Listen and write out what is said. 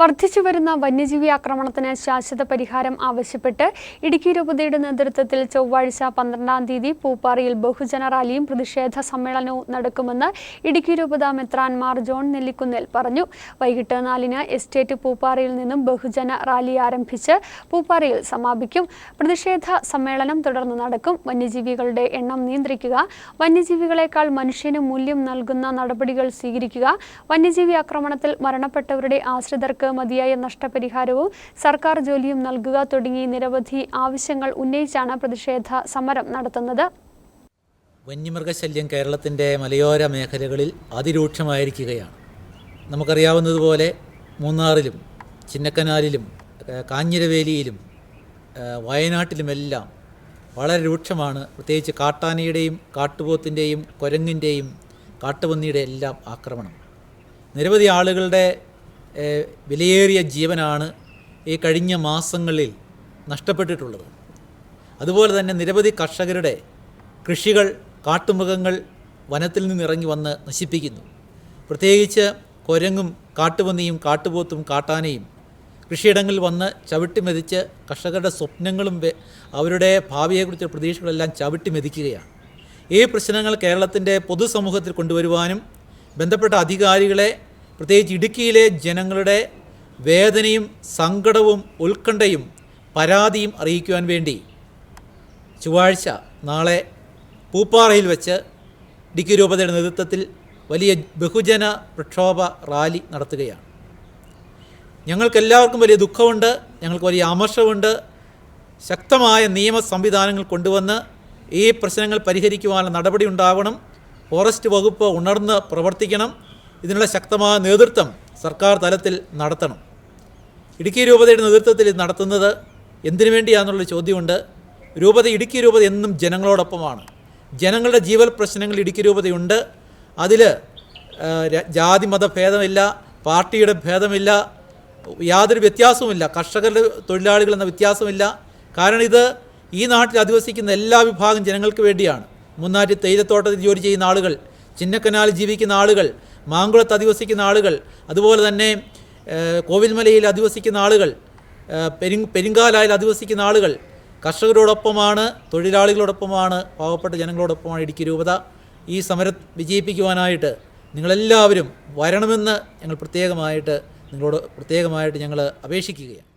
വർദ്ധിച്ചുവരുന്ന വന്യജീവി ആക്രമണത്തിന് ശാശ്വത പരിഹാരം ആവശ്യപ്പെട്ട് ഇടുക്കി രൂപതയുടെ നേതൃത്വത്തിൽ ചൊവ്വാഴ്ച പന്ത്രണ്ടാം തീയതി പൂപ്പാറയിൽ ബഹുജന റാലിയും പ്രതിഷേധ സമ്മേളനവും നടക്കുമെന്ന് ഇടുക്കി രൂപത മെത്രാൻമാർ ജോൺ നെല്ലിക്കുന്നിൽ പറഞ്ഞു. വൈകിട്ട് നാലിന് എസ്റ്റേറ്റ് പൂപ്പാറയിൽ നിന്നും ബഹുജന റാലി ആരംഭിച്ച് പൂപ്പാറയിൽ സമാപിക്കും. പ്രതിഷേധ സമ്മേളനം തുടർന്ന് നടക്കും. വന്യജീവികളുടെ എണ്ണം നിയന്ത്രിക്കുക. വന്യജീവികളെക്കാൾ മനുഷ്യന് മൂല്യം നൽകുന്ന നടപടികൾ സ്വീകരിക്കുക. വന്യജീവി ആക്രമണത്തിൽ മരണപ്പെട്ടവരുടെ ആശ്രിതർക്ക് മതിയായ നഷ്ടപരിഹാരവും സർക്കാർ ജോലിയും നൽകുക തുടങ്ങി നിരവധി ആവശ്യങ്ങൾ ഉന്നയിച്ചാണ് പ്രതിഷേധ സമരം നടത്തുന്നത്. വന്യമൃഗശല്യം കേരളത്തിന്റെ മലയോര മേഖലകളിൽ അതിരൂക്ഷമായിരിക്കുകയാണ്. നമുക്കറിയാവുന്നതുപോലെ മൂന്നാറിലും ചിന്നക്കനാലിലും കാഞ്ഞിരവേലിയിലും വയനാട്ടിലുമെല്ലാം വളരെ രൂക്ഷമാണ്. പ്രത്യേകിച്ച് കാട്ടാനയുടെയും കാട്ടുപോത്തിന്റെയും കുരങ്ങിന്റെയും കാട്ടുപന്നിയുടെ എല്ലാം ആക്രമണം. നിരവധി ആളുകളുടെ വിലയേറിയ ജീവനാണ് ഈ കഴിഞ്ഞ മാസങ്ങളിൽ നഷ്ടപ്പെട്ടിട്ടുള്ളത്. അതുപോലെ തന്നെ നിരവധി കർഷകരുടെ കൃഷികൾ കാട്ടുമൃഗങ്ങൾ വനത്തിൽ നിന്നിറങ്ങി വന്ന് നശിപ്പിക്കുന്നു. പ്രത്യേകിച്ച് കൊരങ്ങും കാട്ടുപന്നിയും കാട്ടുപോത്തും കാട്ടാനയും കൃഷിയിടങ്ങളിൽ വന്ന് ചവിട്ടി മെതിച്ച് കർഷകരുടെ സ്വപ്നങ്ങളും അവരുടെ ഭാവിയെക്കുറിച്ച് പ്രതീക്ഷകളെല്ലാം ചവിട്ടി മെതിക്കുകയാണ്. ഈ പ്രശ്നങ്ങൾ കേരളത്തിന്റെ പൊതുസമൂഹത്തിൽ കൊണ്ടുവരുവാനും ബന്ധപ്പെട്ട അധികാരികളെ പ്രത്യേകിച്ച് ഇടുക്കിയിലെ ജനങ്ങളുടെ വേദനയും സങ്കടവും ഉത്കണ്ഠയും പരാതിയും അറിയിക്കുവാൻ വേണ്ടി ചൊവ്വാഴ്ച നാളെ പൂപ്പാറയിൽ വെച്ച് ഇടുക്കി രൂപതയുടെ നേതൃത്വത്തിൽ വലിയ ബഹുജന പ്രക്ഷോഭ റാലി നടത്തുകയാണ്. ഞങ്ങൾക്കെല്ലാവർക്കും വലിയ ദുഃഖമുണ്ട് ഞങ്ങൾക്ക് വലിയ അമർഷമുണ്ട് ശക്തമായ നിയമ സംവിധാനങ്ങൾ കൊണ്ടുവന്ന് ഈ പ്രശ്നങ്ങൾ പരിഹരിക്കുവാനുള്ള നടപടി ഉണ്ടാവണം. ഫോറസ്റ്റ് വകുപ്പ് ഉണർന്ന് പ്രവർത്തിക്കണം. ഇതിനുള്ള ശക്തമായ നേതൃത്വം സർക്കാർ തലത്തിൽ നടത്തണം. ഇടുക്കി രൂപതയുടെ നേതൃത്വത്തിൽ ഇത് നടത്തുന്നത് എന്തിനു വേണ്ടിയാണെന്നുള്ള ചോദ്യമുണ്ട്. രൂപത ഇടുക്കി രൂപത എന്നും ജനങ്ങളോടൊപ്പമാണ്. ജനങ്ങളുടെ ജീവൽ പ്രശ്നങ്ങൾ ഇടുക്കി രൂപതയുണ്ട്. അതിൽ ജാതി മത ഭേദമില്ല പാർട്ടിയുടെ ഭേദമില്ല യാതൊരു വ്യത്യാസവുമില്ല കർഷകരുടെ തൊഴിലാളികൾ എന്ന വ്യത്യാസമില്ല. കാരണം ഇത് ഈ നാട്ടിൽ അധിവസിക്കുന്ന എല്ലാ വിഭാഗം ജനങ്ങൾക്ക് വേണ്ടിയാണ്. മുന്നാറ്റി തേയിലത്തോട്ടത്തിൽ ജോലി ചെയ്യുന്ന ആളുകൾ ചിന്നക്കനാലിൽ ജീവിക്കുന്ന ആളുകൾ മാങ്കുളത്ത് അധിവസിക്കുന്ന ആളുകൾ അതുപോലെ തന്നെ കോവിൽമലയിൽ അധിവസിക്കുന്ന ആളുകൾ പെരു പെരുങ്കാലായിൽ അധിവസിക്കുന്ന ആളുകൾ കർഷകരോടൊപ്പമാണ് തൊഴിലാളികളോടൊപ്പമാണ് പാവപ്പെട്ട ജനങ്ങളോടൊപ്പമാണ് ഇടുക്കി രൂപത. ഈ സമരം വിജയിപ്പിക്കുവാനായിട്ട് നിങ്ങളെല്ലാവരും വരണമെന്ന് ഞങ്ങൾ പ്രത്യേകമായിട്ട് നിങ്ങളോട് പ്രത്യേകമായിട്ട് ഞങ്ങൾ അപേക്ഷിക്കുകയാണ്.